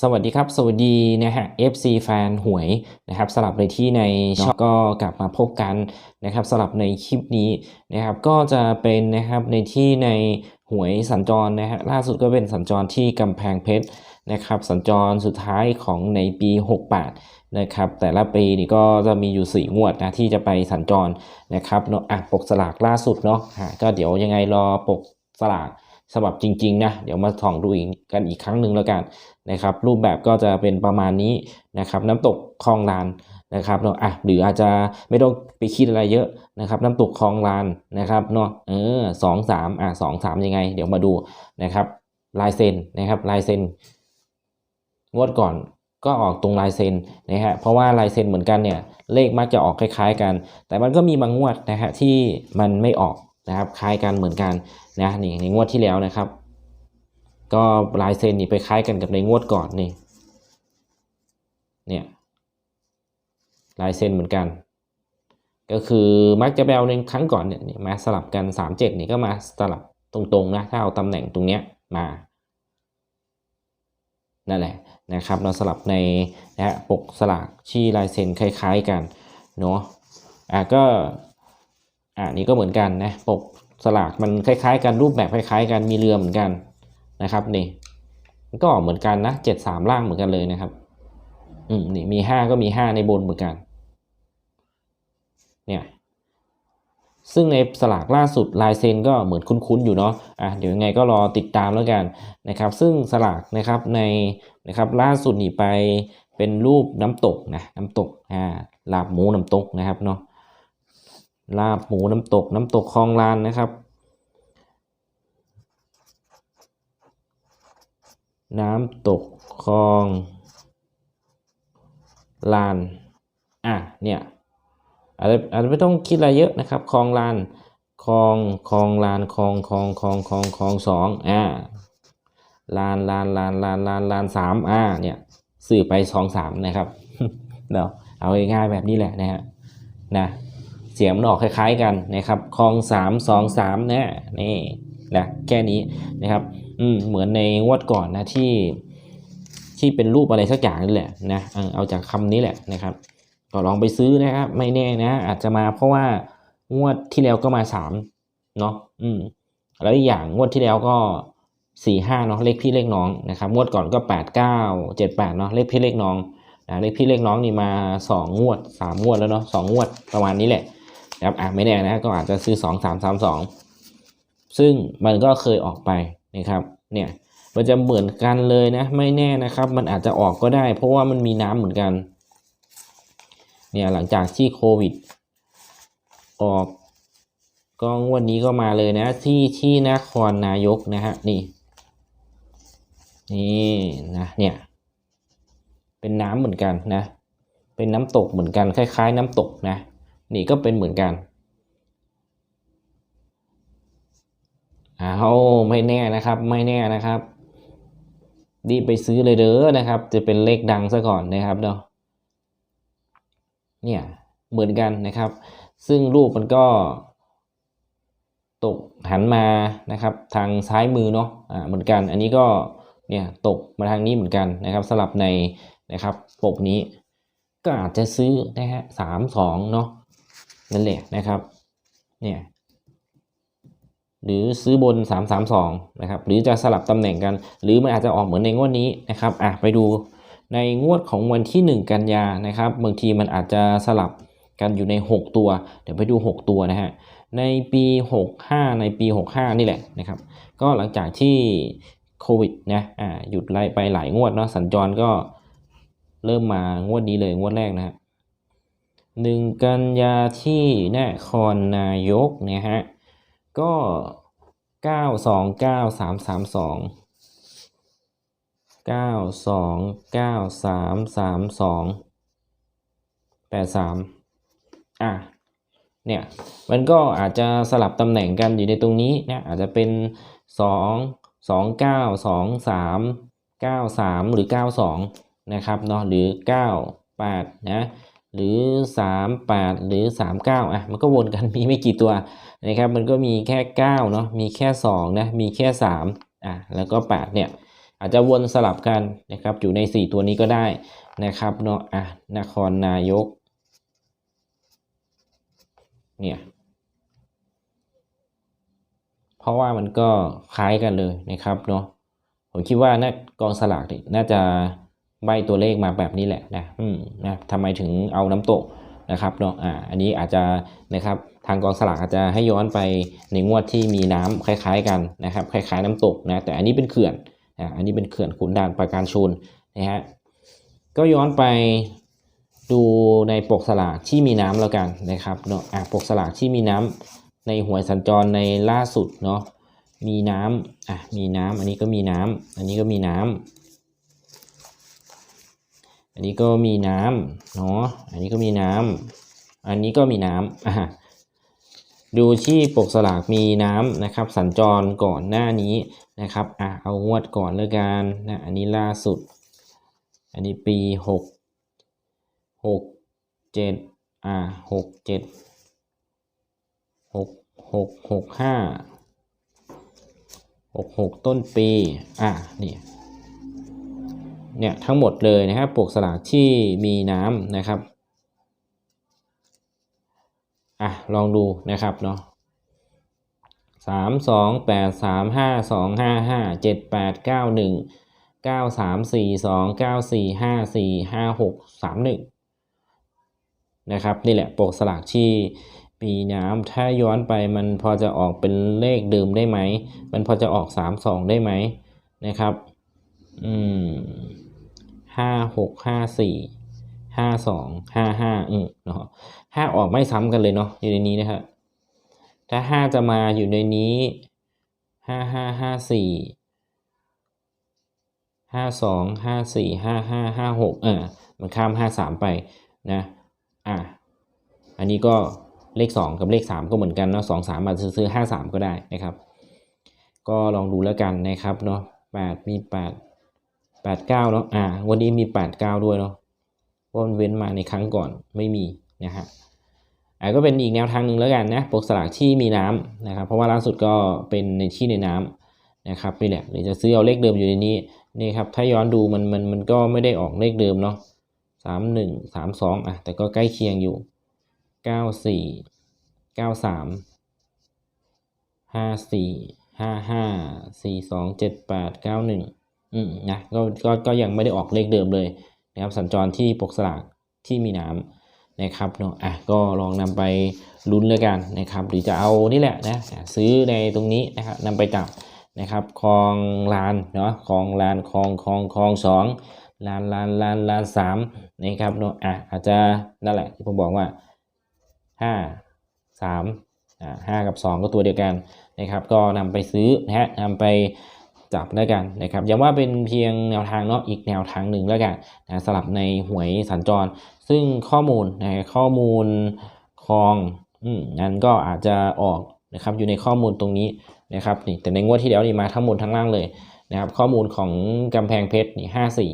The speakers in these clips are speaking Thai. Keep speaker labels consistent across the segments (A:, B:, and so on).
A: สวัสดีครับ สวัสดีนะฮะ FC แฟนหวยนะครับสลับในที่ในช่องก็กลับมาพบกันนะครับสลับในคลิปนี้นะครับก็จะเป็นนะครับในที่ในหวยสัญจรนะฮะล่าสุดก็เป็นสัญจรที่กำแพงเพชรนะครับสัญจรสุดท้ายของในปี 68นะครับแต่ละปีนี่ก็จะมีอยู่ 4 งวดนะที่จะไปสัญจรนะครับเนาะอะปกสลากล่าสุดเนาะอะก็เดี๋ยวยังไงรอปกสลากฉบับจริงๆนะเดี๋ยวมาส่องดูอีกกันอีกครั้งหนึ่งแล้วกัน นะครับ รูปแบบก็จะเป็นประมาณนี้นะครับ น้ำตกคลองลานนะครับเนาะอะหรืออาจจะไม่ต้องไปคิดอะไรเยอะนะครับ น้ำตกคลองลานนะครับเนาะเออสองสามอะสองสามยังไง เดี๋ยวมาดูนะครับลายเซ็นนะครับลายเซ็นงวดก่อนก็ออกตรงลายเซ็นนะฮะเพราะว่าลายเซ็นเหมือนกันเนี่ยเลขมักจะออกคล้าย ๆ กัน แต่มันก็มีบางงวดนะฮะที่มันไม่ออกนะครับคล้ายกันเหมือนกันนะนี่ในงวดที่แล้วนะครับ ก็ลายเซ็นนี่ไปคล้ายกันกับในงวดก่อนนี่ เนี่ยลายเซ็นเหมือนกัน ก็คือมักจะแบลในครั้งก่อนเนี่ยมาสลับกันสามเจ็ดนี่ก็มาสลับตรงๆนะถ้าเอาตำแหน่งตรงเนี้ยมานั่นแหละนะครับเราสลับในนะฮะปกสลากที่ลายเซ็นคล้ายๆกันเนาะอะก็อะนี่ก็เหมือนกันนะปกสลากมันคล้ายๆกันรูปแบบคล้ายๆกันมีเรือเหมือนกัน นะครับนี่ก็เหมือนกันนะเจ็ดสามล่างเหมือนกันเลยนะครับ อืมนี่มีห้าก็มีห้าในบนเหมือนกัน เนี่ยซึ่งในสลากล่าสุดลายเซ็นก็เหมือนคุ้นๆอยู่เนาะ อะเดี๋ยวยังไงก็รอติดตามแล้วกันนะครับ ซึ่งสลากนะครับในนะครับล่าสุดนี่ไปเป็นรูปน้ำตกนะน้ำตก อ่าลาบหมูน้ำตกนะครับเนาะลาบหมูน้ำตกน้ำตกคลองลานนะครับ น้ำตกคลองลาน อะ เนี่ยอาจจะอาจจะไม่ต้องคิดอะไรเยอะนะครับ คลองลาน คลอง คลองลาน คลอง คลอง คลอง คลอง คลองสองอ่า ลาน ลาน ลาน ลาน ลาน ลานสามอ่า เนี่ยสื่อไปสองสามนะครับเดี๋ยวเอาง่ายๆแบบนี้แหละนะฮะ นะ เสียงมันออกคล้ายๆกันนะครับ คลองสามสองสามนะนี่ นะ แค่นี้นะครับ อืมเหมือนในงวดก่อนนะที่ ที่เป็นรูปอะไรสักอย่างนี่แหละนะเอาจากคำนี้แหละนะครับ ก็ลองไปซื้อนะครับไม่แน่นะอาจจะมาเพราะว่างวดที่แล้วก็มาสามเนาะอืมแล้วอีกอย่างงวดที่แล้วก็สี่ห้าเนาะเลขพี่เลขน้องนะครับงวดก่อนก็แปดเก้าเจ็ดแปดเนาะเลขพี่เลขน้องนะเลขพี่เลขน้องนี่มาสองงวดสามงวดแล้วเนาะสองงวดประมาณนี้แหละนะครับอะไม่แน่นะก็อาจจะซื้อสองสามสามสองซึ่งมันก็เคยออกไป นะครับเนี่ยมันจะเหมือนกันเลยนะไม่แน่นะครับ มันอาจจะออกก็ได้ เพราะว่ามันมีน้ำเหมือนกันเนี่ยหลังจากที่โควิด ออกก็งวันนี้ก็มาเลยนะ ที่ที่นครนายกนะฮะนี่นี่นะเนี่ยเป็นน้ำเหมือนกันนะ เป็นน้ำตกเหมือนกันคล้าย ๆ น้ำตกนะ นี่ก็เป็นเหมือนกัน อาไม่แน่นะครับไม่แน่นะครับรีบไปซื้อเลยเด้อนะครับ จะเป็นเลขดังซะก่อนนะครับเนาะเนี่ยเหมือนกันนะครับ ซึ่งรูปมันก็ ตกหันมานะครับ ทางซ้ายมือเนาะอ่าเหมือนกัน อันนี้ก็เนี่ยตกมาทางนี้เหมือนกันนะครับ สลับในนะครับปกนี้ ก็อาจจะซื้อนะฮะสามสองเนาะนั่นแหละนะครับ เนี่ย หรือซื้อบน 332นะครับหรือจะสลับตำแหน่งกัน หรือมันอาจจะออกเหมือนในงวดนี้นะครับอะไปดูในงวดของวันที่ 1 กันยานะครับบางทีมันอาจจะสลับกันอยู่ใน 6 ตัว เดี๋ยวไปดู 6 ตัวนะฮะในปี 65 ในปี 65 นี่แหละนะครับ ก็หลังจากที่โควิดนะอ่าหยุดไล่ไปหลายงวดเนาะสัญจรก็เริ่มมางวดนี้เลยงวดแรกนะฮะหนึ่งกันยาที่นครนายกนะฮะ ก็เก้าสองเก้าสามสามสองเก้าสองเก้าสามสามสองแปดสามอะเนี่ยมันก็อาจจะสลับตำแหน่งกันอยู่ในตรงนี้นะอาจจะเป็นสองสองเก้าสองสามเก้าสามหรือเก้าสองนะครับเนาะหรือเก้าแปดนะ หรือ 3 8 หรือ 39อะมันก็วนกันมีไม่กี่ตัวนะครับมันก็มีแค่9เนาะมีแค่2นะมีแค่3อะแล้วก็8เนี่ยอาจจะวนสลับกันนะครับอยู่ใน 4 ตัวนี้ก็ได้นะครับเนาะอะนครนายกเนี่ยเพราะว่ามันก็คล้ายกันเลยนะครับเนาะผมคิดว่าน่ากองสลากเนี่ยน่าจะ ใบตัวเลขมาแบบนี้แหละนะอืมนะทำไมถึงเอาน้ำตกนะครับเนาะอ่าอันนี้อาจจะนะครับทางกองสลากอาจจะให้ย้อนไปในงวดที่มีน้ำคล้าย ๆ กันนะครับ คล้าย ๆ น้ำตกนะแต่อันนี้เป็นเขื่อนอ่าอันนี้เป็นเขื่อนขุนด่านประการชนนะฮะก็ย้อนไปดูในปกสลากที่มีน้ำแล้วกันนะครับเนาะอ่าปกสลากที่มีน้ำในหวยสัญจรในล่าสุดเนาะมีน้ำอะมีน้ำอันนี้ก็มีน้ำอันนี้ก็มีน้ำ อันนี้ก็มีน้ำเนาะ อันนี้ก็มีน้ำ อันนี้ก็มีน้ำอะดูที่ปกสลากมีน้ำนะครับ สัญจรก่อนหน้านี้นะครับอะเอางวดก่อนเลยกันนะอันนี้ล่าสุด อันนี้ปีหกหกเจ็ดอะหกเจ็ดหกหกหกห้าหกหกต้นปีอะนี่ เนี่ยทั้งหมดเลยนะครับปกสลากที่มีน้ำนะครับอะลองดูนะครับเนาะสามสองแปดสามห้าสองห้าห้าเจ็ดแปดเก้าหนึ่งเก้าสามสี่สองเก้าสี่ห้าสี่ห้าหกสามหนึ่งนะครับนี่แหละปกสลากที่มีน้ำถ้าย้อนไปมันพอจะออกเป็นเลขเดิมได้ไหม มันพอจะออกสามสองได้ไหมนะครับ อืม ห้าหกห้าสี่ห้าสองห้าห้าอืมเนาะห้าออกไม่ซ้ำกันเลยเนาะอยู่ในนี้นะครับถ้าห้าจะมาอยู่ในนี้ห้าห้าห้าสี่ห้าสองห้าสี่ห้าห้าห้าหกเออมันข้ามห้าสามไปนะอะอันนี้ก็เลขสองกับเลขสามก็เหมือนกันเนาะสองสามมาจจะซื้อห้าสามก็ได้นะครับ ก็ลองดูแล้วกันนะครับเนาะแปดมีแปด แปดเก้าเนาะอ่า วันนี้มีแปดเก้าด้วยเนาะเพราะมันเว้นมาในครั้งก่อนไม่มีนะฮะอ่าก็เป็นอีกแนวทางหนึ่งแล้วกันนะปกสลากที่มีน้ำนะครับ เพราะว่าล่าสุดก็เป็นในที่ในน้ำนะครับนี่แหละหรือจะซื้อเอาเลขเดิมอยู่ในนี้นี่ครับถ้าย้อนดูมันมันมันก็ไม่ได้ออกเลขเดิมเนาะสามหนึ่งสามสองอะแต่ก็ใกล้เคียงอยู่เก้าสี่เก้าสามห้าสี่ห้าห้าสี่สองเจ็ดแปดเก้าหนึ่ง อืมนะก็ก็ก็ยังไม่ได้ออกเลขเดิมเลยนะครับสัญจรที่ปกสลากที่มีน้ำนะครับเนาะอะก็ลองนำไปลุ้นเลยกันนะครับ หรือจะเอานี่แหละนะซื้อในตรงนี้นะครับนำไปจับนะครับคลองลานเนาะคลองลานคลองคลองคลองสองลานลานลานลานสามนะครับเนาะอะอาจจะนั่นแหละที่ผมบอกว่าห้าสามอ่าห้ากับสองก็ตัวเดียวกันนะครับ ก็นำไปซื้อนะฮะนำไป จับแล้วกันนะครับย้ำว่าเป็นเพียงแนวทางเนาะอีกแนวทางหนึ่งแล้วกันนะสลับในหวยสัญจร ซึ่งข้อมูลนะข้อมูลคลองอืมนั้นก็อาจจะออกนะครับอยู่ในข้อมูลตรงนี้นะครับนี่แต่ในงวดที่แล้วนี่มาทั้งหมดทั้งล่างเลยนะครับข้อมูลของกำแพงเพชรนี่ห้าสี่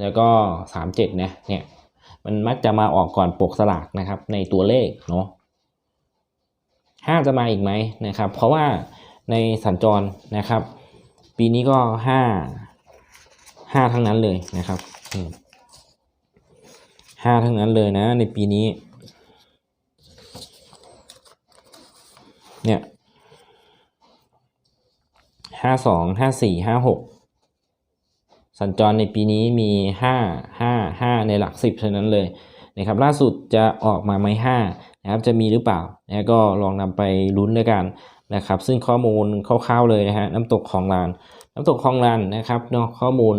A: แล้วก็สามเจ็ดนะเนี่ยมันมักจะมาออกก่อนปกสลากนะครับในตัวเลขเนาะห้าจะมาอีกไหมนะครับ เพราะว่าในสัญจรนะครับ ปีนี้ก็ห้าห้าทั้งนั้นเลยนะครับห้าทั้งนั้นเลยนะ ในปีนี้ เนี่ยห้าสองห้าสี่ห้าหกสัญจรในปีนี้มีห้าห้าห้าในหลักสิบเท่านั้นเลยนะครับล่าสุดจะออกมาไหมห้านะครับจะมีหรือเปล่านะก็ลองนำไปลุ้นด้วยกัน นะครับ ซึ่งข้อมูลคร่าวๆเลยนะฮะน้ำตกของลาน น้ำตกคลองลานนะครับเนาะข้อมูล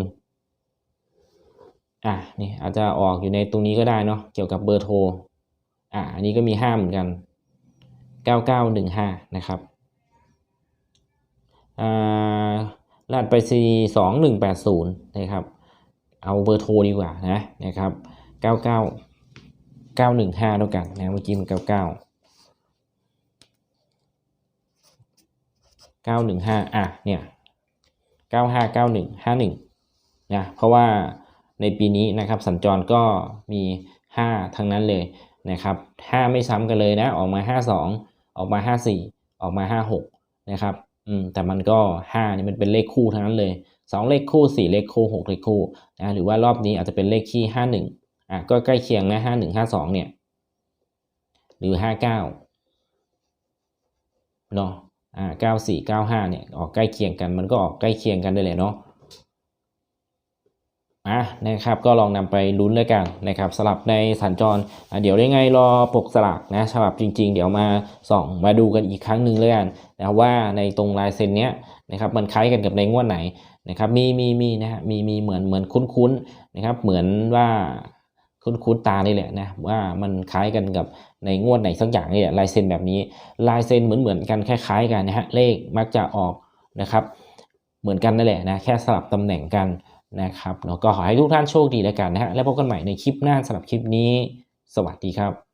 A: อะนี่อาจจะออกอยู่ในตรงนี้ก็ได้เนาะเกี่ยวกับเบอร์โทรอะอันนี้ก็มีห้าเหมือนกันเก้าเก้าหนึ่งห้านะครับอ่าลาดไปซีสองหนึ่งแปดศูนย์นะครับ เอาเบอร์โทรดีกว่านะนะครับเก้าเก้าเก้าหนึ่งห้าแล้วกันนะเมื่อกี้มันเก้าเก้าหนึ่งห้าอะเนี่ยเก้าห้าเก้าหนึ่งห้าหนึ่งนะเพราะว่าในปีนี้นะครับสัญจรก็มีห้าทั้งนั้นเลยนะครับห้าไม่ซ้ำกันเลยนะ ออกมาห้าสองออกมาห้าสี่ออกมาห้าหกนะครับอืมแต่มันก็ห้านี่มันเป็นเลขคู่ทั้งนั้นเลยสองเลขคู่สี่เลขคู่หกเลขคู่นะหรือว่ารอบนี้อาจจะเป็นเลขคี่ห้าหนึ่งอะก็ใกล้เคียงนะห้าหนึ่งห้าสองเนี่ย หรือห้าเก้าเนาะ อ่าเก้าสี่เก้าห้าเนี่ยออกใกล้เคียงกันมันก็ออกใกล้เคียงกันได้เลยเนาะอะนะครับก็ลองนำไปลุ้นด้วยกันนะครับสลับในสัญจรอะเดี๋ยวได้ไงรอปกสลักนะฉบับจริง ๆ เดี๋ยวมาส่องมาดูกันอีกครั้งหนึ่งเลยกันนะว่าในตรงลายเซ็นเนี้ยนะครับมันคล้ายกันกับในงวดไหนนะครับมีมีมีนะฮะมีมีเหมือนเหมือนคุ้นๆนะครับเหมือนว่า คุ้นๆตานี่แหละนะว่ามันคล้ายกันกับในงวดไหนสักอย่างนี่แหละลายเซ็นแบบนี้ลายเซ็นเหมือนเหมือนกันคล้ายๆกันนะฮะเลขมักจะออกนะครับ เหมือนกันนั่นแหละนะแค่สลับตำแหน่งกันนะครับเนาะก็ขอให้ทุกท่านโชคดีแล้วกันนะฮะแล้วพบกันใหม่ในคลิปหน้าสำหรับคลิปนี้ สวัสดีครับ